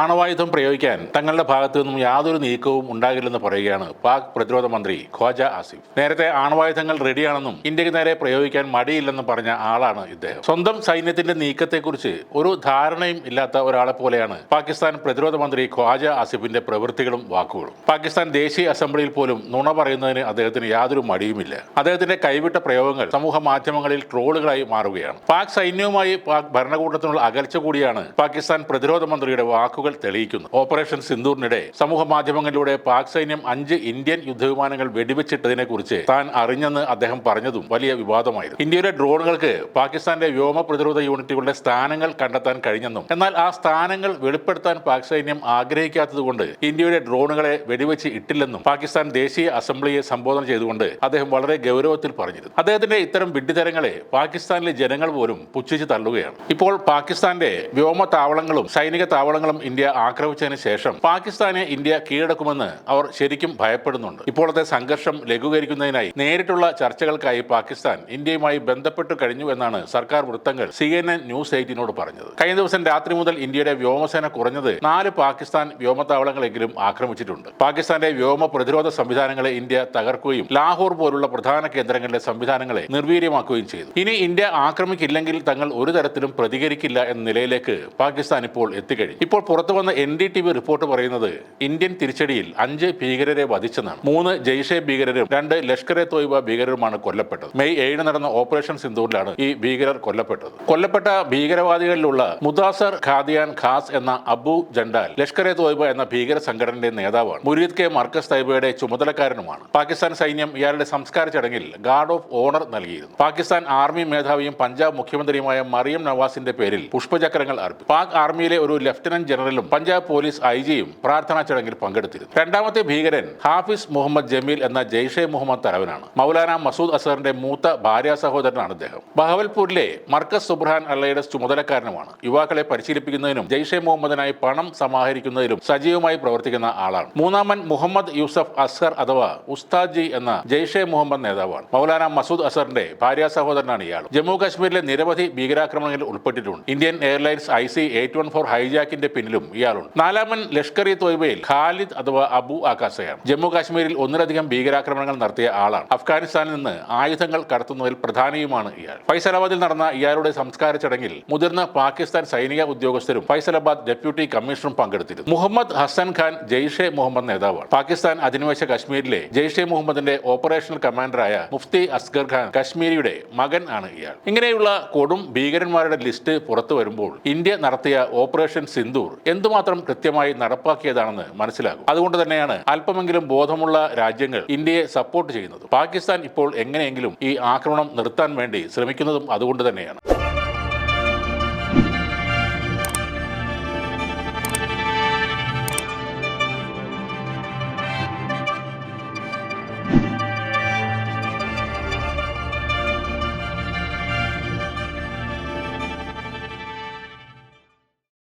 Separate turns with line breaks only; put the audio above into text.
ആണവായുധം പ്രയോഗിക്കാൻ തങ്ങളുടെ ഭാഗത്തു നിന്നും യാതൊരു നീക്കവും ഉണ്ടാകില്ലെന്ന് പറയുകയാണ് പാക് പ്രതിരോധ മന്ത്രി ഖ്വാജ ആസിഫ്. നേരത്തെ ആണവായുധങ്ങൾ റെഡിയാണെന്നും ഇന്ത്യയ്ക്ക് നേരെ പ്രയോഗിക്കാൻ മടിയില്ലെന്നും പറഞ്ഞ ആളാണ് ഇദ്ദേഹം. സ്വന്തം സൈന്യത്തിന്റെ നീക്കത്തെക്കുറിച്ച് ഒരു ധാരണയും ഇല്ലാത്ത ഒരാളെ പോലെയാണ് പാകിസ്ഥാൻ പ്രതിരോധ മന്ത്രി ഖ്വാജ ആസിഫിന്റെ പ്രവൃത്തികളും വാക്കുകളും. പാകിസ്ഥാൻ ദേശീയ അസംബ്ലിയിൽ പോലും നുണ പറയുന്നതിന് അദ്ദേഹത്തിന് യാതൊരു മടിയുമില്ല. അദ്ദേഹത്തിന്റെ കൈവിട്ട പ്രയോഗങ്ങൾ സമൂഹ മാധ്യമങ്ങളിൽ ട്രോളുകളായി മാറുകയാണ്. പാക് സൈന്യവുമായി പാക് ഭരണകൂടത്തിനുള്ള അകൽച്ച കൂടിയാണ് പാകിസ്ഥാൻ പ്രതിരോധ മന്ത്രിയുടെ വാക്കുകൾ തെളിയിക്കുന്നത് ഓപ്പറേഷൻ സിന്ദൂറിനിടെ സമൂഹ മാധ്യമങ്ങളിലൂടെ പാക് സൈന്യം അഞ്ച് ഇന്ത്യൻ യുദ്ധവിമാനങ്ങൾ വെടിവെച്ചിട്ടതിനെ കുറിച്ച് താൻ അറിഞ്ഞെന്ന് അദ്ദേഹം പറഞ്ഞതും വലിയ വിവാദമായിരുന്നു. ഇന്ത്യയുടെ ഡ്രോണുകൾക്ക് പാകിസ്ഥാന്റെ വ്യോമ പ്രതിരോധ യൂണിറ്റുകളുടെ സ്ഥാനങ്ങൾ കണ്ടെത്താൻ കഴിഞ്ഞെന്നും എന്നാൽ ആ സ്ഥാനങ്ങൾ വെളിപ്പെടുത്താൻ പാക് സൈന്യം ആഗ്രഹിക്കാത്തതുകൊണ്ട് ഇന്ത്യയുടെ ഡ്രോണുകളെ വെടിവെച്ച് ഇട്ടില്ലെന്നും പാകിസ്ഥാൻ ദേശീയ അസംബ്ലിയെ സംബോധന ചെയ്തുകൊണ്ട് അദ്ദേഹം വളരെ ഗൗരവത്തിൽ പറഞ്ഞിരുന്നു. അദ്ദേഹത്തിന്റെ ഇത്തരം വിഡ്ഢിതരങ്ങളെ പാകിസ്ഥാനിലെ ജനങ്ങൾ പോലും പുച്ഛിച്ച് തള്ളുകയാണ്. ഇപ്പോൾ പാകിസ്ഥാന്റെ വ്യോമ താവളങ്ങളും സൈനിക താവളങ്ങളും ഇന്ത്യ ആക്രമിച്ചതിന് ശേഷം പാകിസ്ഥാനെ ഇന്ത്യ കീഴടക്കുമെന്ന് അവർ ശരിക്കും ഭയപ്പെടുന്നുണ്ട്. ഇപ്പോഴത്തെ സംഘർഷം ലഘൂകരിക്കുന്നതിനായി നേരിട്ടുള്ള ചർച്ചകൾക്കായി പാകിസ്ഥാൻ ഇന്ത്യയുമായി ബന്ധപ്പെട്ടു കഴിഞ്ഞു എന്നാണ് സർക്കാർ വൃത്തങ്ങൾ സി എൻ എൻ ന്യൂസ് എയ്റ്റീനോട് പറഞ്ഞത്. കഴിഞ്ഞ ദിവസം രാത്രി മുതൽ ഇന്ത്യയുടെ വ്യോമസേന കുറഞ്ഞത് നാല് പാകിസ്ഥാൻ വ്യോമത്താവളങ്ങളെങ്കിലും ആക്രമിച്ചിട്ടുണ്ട്. പാകിസ്ഥാന്റെ വ്യോമ പ്രതിരോധ സംവിധാനങ്ങളെ ഇന്ത്യ തകർക്കുകയും ലാഹോർ പോലുള്ള പ്രധാന കേന്ദ്രങ്ങളിലെ സംവിധാനങ്ങളെ നിർവീര്യമാക്കുകയും ചെയ്തു. ഇനി ഇന്ത്യ ആക്രമിക്കില്ലെങ്കിൽ തങ്ങൾ ഒരു തരത്തിലും പ്രതികരിക്കില്ല എന്ന നിലയിലേക്ക് പാകിസ്ഥാൻ ഇപ്പോൾ എത്തിക്കഴിഞ്ഞു. ഇപ്പോൾ പുറത്തു വന്ന N D T V report പറയുന്നത് ഇന്ത്യൻ തിരിച്ചടിയിൽ അഞ്ച് ഭീകരരെ വധിച്ചെന്നാണ്. മൂന്ന് ജെയ്ഷെ ഭീകരരും രണ്ട് ലഷ്കർ എ തോയ്ബ ഭീകരരുമാണ് കൊല്ലപ്പെട്ടത്. മെയ് ഏഴിന് നടന്ന ഓപ്പറേഷൻ സിന്ധൂരിലാണ് ഈ ഭീകരർ കൊല്ലപ്പെട്ടത്. കൊല്ലപ്പെട്ട ഭീകരവാദികളിലുള്ള മുദാസർ ഖാദിയാൻ ഖാസ് എന്ന അബു ജണ്ടാൽ ലഷ്കർ എ തോയ്ബ എന്ന ഭീകര സംഘടനയുടെ നേതാവാണ്. മുരീദ് കെ മർക്കസ് തൈബയുടെ ചുമതലക്കാരനുമാണ്. പാകിസ്ഥാൻ സൈന്യം ഇയാളുടെ സംസ്കാര ചടങ്ങിൽ ഗാർഡ് ഓഫ് ഓണർ നൽകിയിരുന്നു. പാകിസ്ഥാൻ ആർമി മേധാവിയും പഞ്ചാബ് മുഖ്യമന്ത്രിയുമായ മറിയം നവാസിന്റെ പേരിൽ പുഷ്പചക്രങ്ങൾ അർപ്പിച്ചു. പാക് ആർമിയിലെ ഒരു ലഫ്റ്റനന്റ് ജനറലും പഞ്ചാബ് പോലീസ് ഐ ജിയും പ്രാർത്ഥനാ ചടങ്ങിൽ പങ്കെടുത്തിരുന്നു. രണ്ടാമത്തെ ഭീകരൻ ഹാഫിസ് മുഹമ്മദ് ജമീൽ എന്ന ജെയ്ഷെ മുഹമ്മദ് തലവനാണ്. മൗലാന മസൂദ് അസറിന്റെ മൂത്ത ഭാര്യ സഹോദരനാണ് അദ്ദേഹം ബഹവൽപൂരിലെ മർക്കസ് സുബ്രഹാൻ അള്ളയുടെ ചുമതലക്കാരനുമാണ്. യുവാക്കളെ പരിശീലിപ്പിക്കുന്നതിനും ജെയ്ഷെ മുഹമ്മദിനായി പണം സമാഹരിക്കുന്നതിലും സജീവമായി പ്രവർത്തിക്കുന്ന ആളാണ്. മൂന്നാമൻ മുഹമ്മദ് യൂസഫ് അസ്ഹർ അഥവാ ഉസ്താദ് എന്ന ജെയ്ഷെ മുഹമ്മദ് നേതാവാണ്. മൗലാന മസൂദ് അസറിന്റെ ഭാര്യ സഹോദരനാണ് ഇയാൾ. ജമ്മു കാശ്മീരിലെ നിരവധി ഭീകരാക്രമണങ്ങളിൽ ഉൾപ്പെട്ടിട്ടുണ്ട്. Indian Airlines I C eight one four ഹൈജാക്കിന്റെ പിന്നിലും ഇയാളുണ്ട്. നാലാമൻ ലഷ്കർ ഇ തോയ്ബയിൽ ഖാലിദ് അഥവാ അബു ആകാസയാണ് ജമ്മു കാശ്മീരിൽ ഒന്നിലധികം ഭീകരാക്രമണങ്ങൾ നടത്തിയ ആളാണ്. അഫ്ഗാനിസ്ഥാനിൽ നിന്ന് ആയുധങ്ങൾ കടത്തുന്നതിൽ പ്രധാനിയുമാണ് ഇയാൾ. ഫൈസലാബാദിൽ നടന്ന ഇയാളുടെ സംസ്കാര ചടങ്ങിൽ മുതിർന്ന പാകിസ്ഥാൻ സൈനിക ഉദ്യോഗസ്ഥരും ഫൈസലാബാദ് ഡെപ്യൂട്ടി കമ്മീഷണറും പങ്കെടുത്തിരുന്നു. മുഹമ്മദ് ഹസൻ ഖാൻ ജെയ്ഷെ മുഹമ്മദ് നേതാവാണ്. പാകിസ്ഥാൻ അധിനിവേശ കാശ്മീരിലെ ജെയ്ഷെ മുഹമ്മദിന്റെ ഓപ്പറേഷണൽ കമാൻഡറായ മുഫ്തി അസ്ഗർ ഖാൻ കശ്മീരിയുടെ മകൻ ആണ് ഇയാൾ. ഇങ്ങനെയുള്ള കൊടും ഭീകരന്മാരുടെ ലിസ്റ്റ് പുറത്തു വരുമ്പോൾ ഇന്ത്യ നടത്തിയ ഓപ്പറേഷൻ സിന്ദൂർ എന്തുമാത്രം കൃത്യമായി നടപ്പാക്കിയതാണെന്ന് മനസ്സിലാകും. അതുകൊണ്ട് തന്നെയാണ് അല്പമെങ്കിലും ബോധമുള്ള രാജ്യങ്ങൾ ഇന്ത്യയെ സപ്പോർട്ട് ചെയ്യുന്നത്. പാകിസ്ഥാൻ ഇപ്പോൾ എങ്ങനെയെങ്കിലും ഈ ആക്രമണം നിർത്താൻ വേണ്ടി ശ്രമിക്കുന്നതും അതുകൊണ്ട് തന്നെയാണ്.